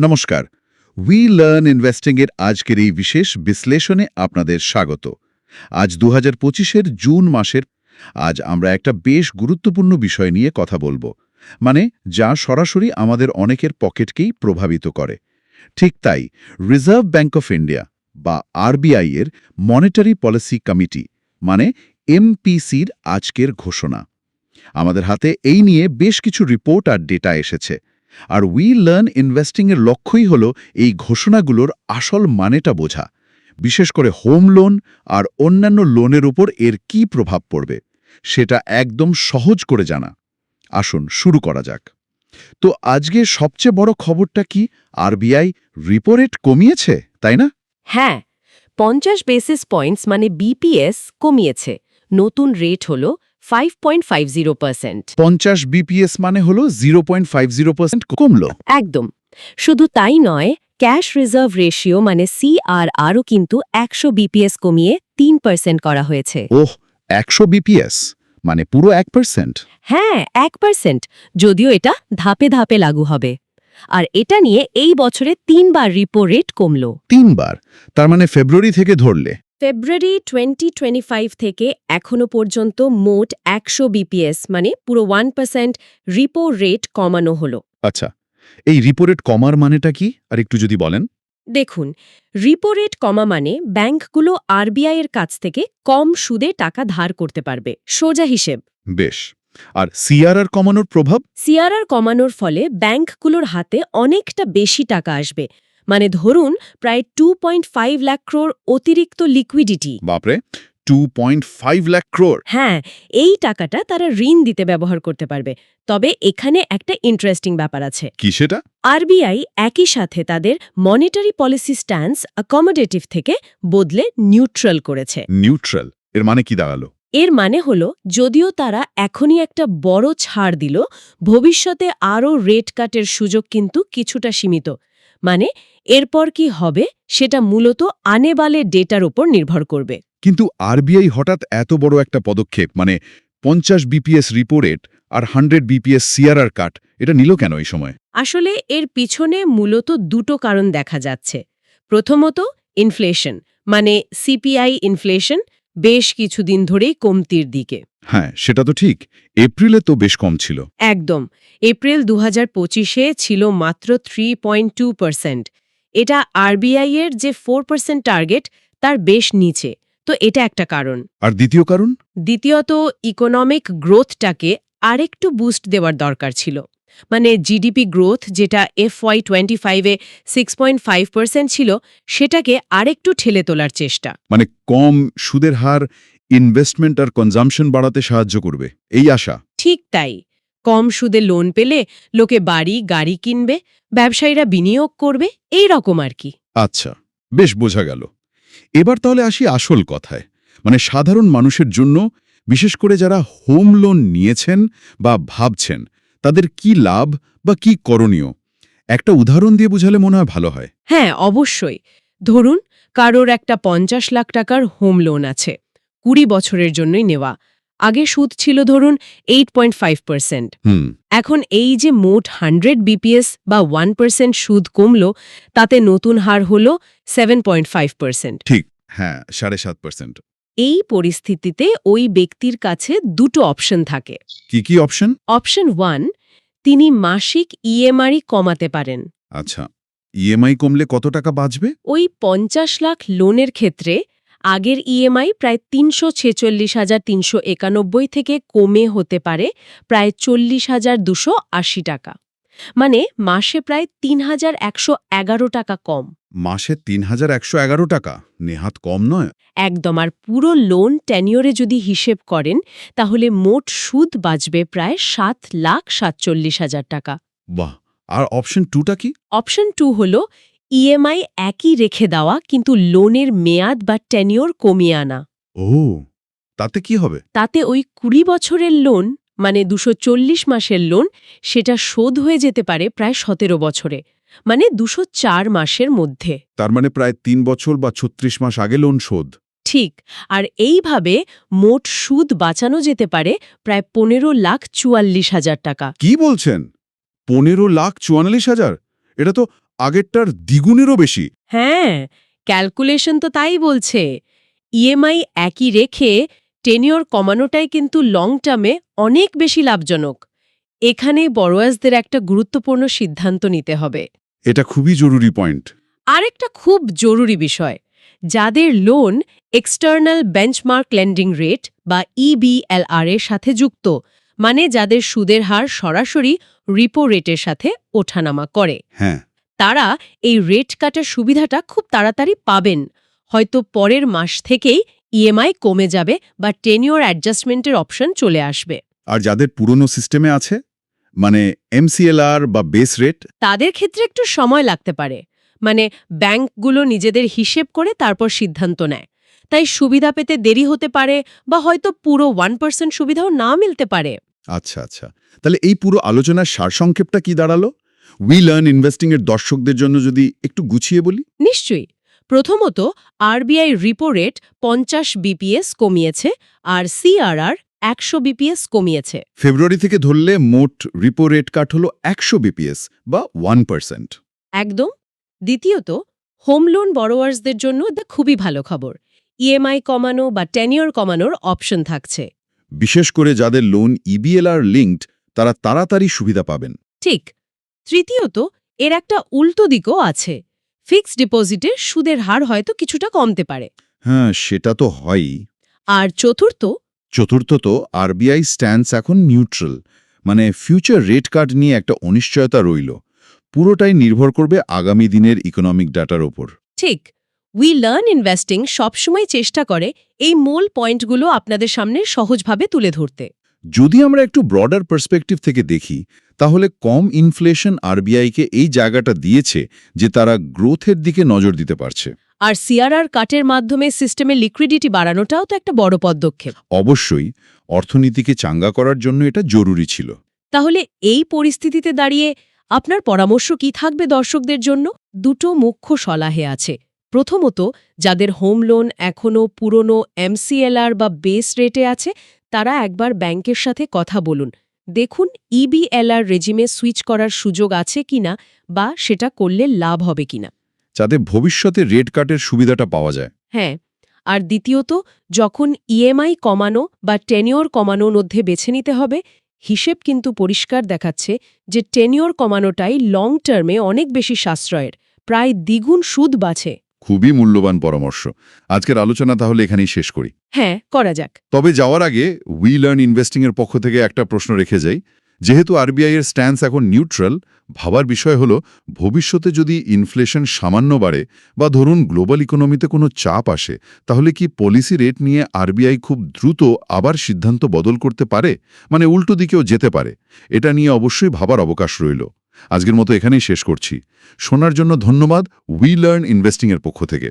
নমস্কার। We learn investing এর আজকের এই বিশেষ বিশ্লেষণে আপনাদের স্বাগত। আজ দু হাজার জুন মাসের আজ আমরা একটা বেশ গুরুত্বপূর্ণ বিষয় নিয়ে কথা বলব। মানে যা সরাসরি আমাদের অনেকের পকেটকেই প্রভাবিত করে। ঠিক তাই রিজার্ভ ব্যাঙ্ক অফ ইন্ডিয়া বা আরবিআই এর মনিটারি পলিসি কমিটি মানে এমপিসির আজকের ঘোষণা। আমাদের হাতে এই নিয়ে বেশ কিছু রিপোর্ট আর ডেটা এসেছে। আর উই লার্ন ইনভেস্টিংয়ের লক্ষ্যই হল এই ঘোষণাগুলোর আসল মানেটা বোঝা, বিশেষ করে হোম লোন আর অন্যান্য লোনের উপর এর কি প্রভাব পড়বে, সেটা একদম সহজ করে জানা। আসুন শুরু করা যাক। তো আজকে সবচেয়ে বড় খবরটা কি আরবিআই রিপো রেট কমিয়েছে, তাই না? হ্যাঁ পঞ্চাশ বেসিস পয়েন্টস মানে বিপিএস কমিয়েছে। নতুন রেট হল five point five zero percent পঞ্চাশ বিপিএস মানে হলো zero point five zero percent কমলো। একদম। শুধু তাই নয় ক্যাশ রিজার্ভ রেশিও মানে সিআরআরও কিন্তু একশো বিপিএস কমিয়ে তিন পার্সেন্ট করা হয়েছে। ওহ একশো বিপিএস মানে পুরো এক পার্সেন্ট হ্যাঁ এক পার্সেন্ট যদিও এটা ধাপে ধাপে লাগু হবে। আর এটা নিয়ে এই বছরে তিনবার রিপো রেট কমল। তিনবার? তার মানে ফেব্রুয়ারি থেকে ধরলে। ফেব্রুয়ারি টোয়েন্টি টোয়েন্টি ফাইভ থেকে এখনও পর্যন্ত মোট একশো বিপিএস মানে পুরো ওয়ান পার্সেন্ট রিপো রেট কমানো হলো। আচ্ছা এই রিপো রেট কমার মানেটা কি? আর একটু যদি বলেন। দেখুন রিপো রেট কমা মানে ব্যাংকগুলো আরবিআই এর কাছ থেকে কম সুদে টাকা ধার করতে পারবে সোজা হিসেব। বেশ আর সিআরআর কমানোর প্রভাব? সিআরআর কমানোর ফলে ব্যাংকগুলোর হাতে অনেকটা বেশি টাকা আসবে মানে ধরুন প্রায় two point five lakh crore অতিরিক্ত লিকুইডিটি বাপরে two point five lakh crore হ্যাঁ এই টাকাটা তারা ঋণ দিতে ব্যবহার করতে পারবে। তবে এখানে একটা ইন্টারেস্টিং ব্যাপার আছে। কি সেটা? আরবিআই একই সাথে তাদের মনিটারি পলিসি স্ট্যান্স অ্যাকোমোডেটিভ থেকে বদলে নিউট্রাল করেছে। নিউট্রাল এর মানে কি দাঁড়াল? এর মানে হল যদিও তারা এখনই একটা বড় ছাড় দিল ভবিষ্যতে আরও রেট কাটের সুযোগ কিন্তু কিছুটা সীমিত। মানে এরপর কি হবে সেটা মূলত আনেবালে ডেটার উপর নির্ভর করবে। কিন্তু আরবিআই হঠাৎ এত বড় একটা পদক্ষেপ মানে পঞ্চাশ বিপিএস রিপো রেট আর হান্ড্রেড বিপিএস সিআরআর কাট এটা নিল কেন এই সময়? আসলে এর পিছনে মূলত দুটো কারণ দেখা যাচ্ছে। প্রথমত ইনফ্লেশন মানে সিপিআই ইনফ্লেশন বেশ কিছুদিন ধরেই কমতির দিকে। হ্যাঁ সেটা তো ঠিক। এপ্রিলে তো বেশ কম ছিল। একদম। এপ্রিল দু হাজার পঁচিশে ছিল মাত্র থ্রি পয়েন্ট টু পার্সেন্ট এটা আরবিআই এর যে ফোর পার্সেন্ট টার্গেট তার বেশ নিচে। তো এটা একটা কারণ। আর দ্বিতীয় কারণ? দ্বিতীয়ত ইকোনমিক গ্রোথটাকে আরেকটু বুস্ট দেওয়ার দরকার ছিল। মানে জিডিপি গ্রোথ যেটা এফ ওয়াই টোয়েন্টি ফাইভে সিক্স পয়েন্ট ফাইভ পার্সেন্ট ছিল সেটাকে আরেকটু ঠেলে তোলার চেষ্টা। মানে কম সুদের হার ইনভেস্টমেন্ট আর কনজামশন বাড়াতে সাহায্য করবে এই আশা। ঠিক তাই। কম সুদে লোন পেলে লোকে বাড়ি গাড়ি কিনবে ব্যবসায়ীরা বিনিয়োগ করবে এই রকম আর কি। আচ্ছা বেশ বোঝা গেল। এবার তাহলে আসি আসল কথায়। মানে সাধারণ মানুষের জন্য বিশেষ করে যারা হোম লোন নিয়েছেন বা ভাবছেন তাদের কি লাভ বা কি করণীয়? একটা উদাহরণ দিয়ে বুঝালে মনে হয় ভালো হয়। হ্যাঁ অবশ্যই। ধরুন কারোর একটা পঞ্চাশ লাখ টাকার হোম লোন আছে কুড়ি বছরের জন্যই নেওয়া। আগে সুদ ছিল ধরুন এইট পয়েন্ট ফাইভ পার্সেন্ট হুম। এখন এই যে মোট হান্ড্রেড বিপিএস বা ওয়ান পার্সেন্ট সুদ কমল তাতে নতুন হার হল সেভেন পয়েন্ট ফাইভ পার্সেন্ট ঠিক হ্যাঁ সাড়ে সাত পার্সেন্ট এই পরিস্থিতিতে ওই ব্যক্তির কাছে দুটো অপশন থাকে। কি কি অপশন? অপশন ওয়ান তিনি মাসিক ইএমআই কমাতে পারেন। আচ্ছা ইএমআই কমলে কত টাকা বাঁচবে? ওই পঞ্চাশ লাখ লোনের ক্ষেত্রে আগের ইএমআই প্রায় তিনশো ছেচল্লিশ হাজার তিনশো একানব্বই থেকে কমে হতে পারে প্রায় চল্লিশ হাজার দুশো আশি টাকা। মানে মাসে প্রায় তিন হাজার একশো এগারো টাকা কম। মাসে তিন হাজার একশো এগারো টাকা? নেহাত কম নয়। একদম আর পুরো লোন টেনিওরে যদি হিসেব করেন তাহলে মোট সুদ বাঁচবে প্রায় সাত লাখ সাতচল্লিশ হাজার টাকা। বাহ আর অপশন টুটা কি? অপশন টু হল ইএমআই একই রেখে দেওয়া কিন্তু লোনের মেয়াদ বা টেনিওর কমিয়ে আনা। ও তাতে কি হবে? তাতে ওই কুড়ি বছরের লোন মানে দুশো চল্লিশ মাসের লোন সেটা শোধ হয়ে যেতে পারে প্রায় সতেরো বছরে মানে দুশো চার মাসের মধ্যে। তার মানে প্রায় তিন বছর বা ছত্রিশ মাস আগে লোন শোধ। ঠিক আর এইভাবে মোট সুদ বাঁচানো যেতে পারে প্রায় পনেরো লাখ চুয়াল্লিশ হাজার টাকা। কি বলছেন? পনেরো লাখ চুয়াল্লিশ হাজার? এটা তো আগেরটার দ্বিগুণেরও বেশি। হ্যাঁ ক্যালকুলেশন তো তাই বলছে। ইএমআই একই রেখে টেনিওর কমানোটাই কিন্তু লং টার্মে অনেক বেশি লাভজনক। এখানে বড়োয়াজদের একটা গুরুত্বপূর্ণ সিদ্ধান্ত নিতে হবে। এটা খুবই জরুরি পয়েন্ট আরেকটা খুব জরুরি বিষয় যাদের loan external benchmark lending rate বা E ইবিএলআর এর সাথে যুক্ত মানে যাদের সুদের হার সরাসরি রিপো রেটের সাথে ওঠানামা করে। হ্যাঁ। তারা এই রেট কাটার সুবিধাটা খুব তাড়াতাড়ি পাবেন। হয়তো পরের মাস থেকেই ইএমআই কমে যাবে বা টেনিওর অ্যাডজাস্টমেন্টের অপশন চলে আসবে। আর যাদের পুরনো সিস্টেমে আছে মানে এমসিএলআর বা বেস রেট তাদের ক্ষেত্রে একটু সময় লাগতে পারে। মানে ব্যাংকগুলো নিজেদের হিসেব করে তারপর সিদ্ধান্ত নেয়। তাই সুবিধা পেতে দেরি হতে পারে বা হয়তো পুরো ওয়ান পার্সেন্ট সুবিধাও না মিলতে পারে। আচ্ছা আচ্ছা। তাহলে এই পুরো আলোচনার সারসংক্ষেপটা কি দাঁড়াল? উই লার্ন ইনভেস্টিং এর দর্শকদের জন্য যদি একটু গুছিয়ে বলি। নিশ্চয়ই। প্রথমত আরবিআই রিপো রেট পঞ্চাশ বিপিএস কমিয়েছে আর সিআরআর একশো বিপিএস কমিয়েছে। ফেব্রুয়ারি থেকে ধরলে মোট রিপো রেট কাট হল একশো বিপিএস বা ওয়ান পার্সেন্ট একদম। দ্বিতীয়ত হোম লোন বড়োয়ার্সদের জন্য এটা খুবই ভালো খবর। ইএমআই কমানো বা টেনিওর কমানোর অপশন থাকছে। বিশেষ করে যাদের লোন ইবিএলআর লিঙ্কড তারা তাড়াতাড়ি সুবিধা পাবেন। ঠিক। তৃতীয়ত এর একটা উল্টো দিকও আছে। ফিক্সড ডিপোজিটের সুদের হার হয়তো কিছুটা কমতে পারে। হ্যাঁ সেটা তো হয়ই। আর চতুর্থ? চতুর্থ চতুর্থত আরবিআই স্ট্যান্ডস এখন নিউট্রাল। মানে ফিউচার রেট কার্ড নিয়ে একটা অনিশ্চয়তা রইল। পুরোটাই নির্ভর করবে আগামী দিনের ইকোনমিক ডাটার ওপর। ঠিক। উই লার্ন ইনভেস্টিং সবসময় চেষ্টা করে এই মূল পয়েন্টগুলো আপনাদের সামনে সহজভাবে তুলে ধরতে। যদি আমরা একটু ব্রডার পার্সপেক্টিভ থেকে দেখি তাহলে কম ইনফ্লেশন আরবিআইকে এই জায়গাটা দিয়েছে যে তারা গ্রোথের দিকে নজর দিতে পারছে। আর সিআরআর কাটের মাধ্যমে সিস্টেমে লিকুইডিটি বাড়ানোটাও তো একটা বড় পদক্ষেপ। অবশ্যই অর্থনীতিকে চাঙ্গা করার জন্য এটা জরুরি ছিল। তাহলে এই পরিস্থিতিতে দাঁড়িয়ে আপনার পরামর্শ কি থাকবে দর্শকদের জন্য? দুটো মুখ্য সলাহে আছে। প্রথমত যাদের হোম লোন এখনও পুরনো এমসিএলআর বা বেস রেটে আছে তারা একবার ব্যাংকের সাথে কথা বলুন। দেখুন E ইবিএলআর রেজিমে সুইচ করার সুযোগ আছে কিনা বা সেটা করলে লাভ হবে কিনা। যাতে ভবিষ্যতে রেট কাটের সুবিধাটা পাওয়া যায়। হ্যাঁ আর দ্বিতীয়ত যখন ইএমআই কমানো বা টেনিওর কমানোর মধ্যে বেছে নিতে হবে হিসেব কিন্তু পরিষ্কার দেখাচ্ছে যে টেনিওর কমানোটাই লং টার্মে অনেক বেশি সাশ্রয়ের প্রায় দ্বিগুণ সুদ বাছে খুবই মূল্যবান পরামর্শ। আজকের আলোচনা তাহলে এখানেই শেষ করি। হ্যাঁ করা যাক। তবে যাওয়ার আগে উই লার্ন ইনভেস্টিং এর পক্ষ থেকে একটা প্রশ্ন রেখে যাই। যেহেতু আরবিআই এর স্ট্যান্স এখন নিউট্রাল ভাবার বিষয় হলো ভবিষ্যতে যদি ইনফ্লেশন সামান্য বাড়ে বা ধরুন গ্লোবাল ইকোনমিতে কোনো চাপ আসে তাহলে কি পলিসি রেট নিয়ে আরবিআই খুব দ্রুত আবার সিদ্ধান্ত বদল করতে পারে? মানে উল্টো দিকেও যেতে পারে। এটা নিয়ে অবশ্যই ভাবার অবকাশ রইল। আজকের মতো এখানেই শেষ করছি। শোনার জন্য ধন্যবাদ। উই লার্ন ইনভেস্টিংয়ের পক্ষ থেকে।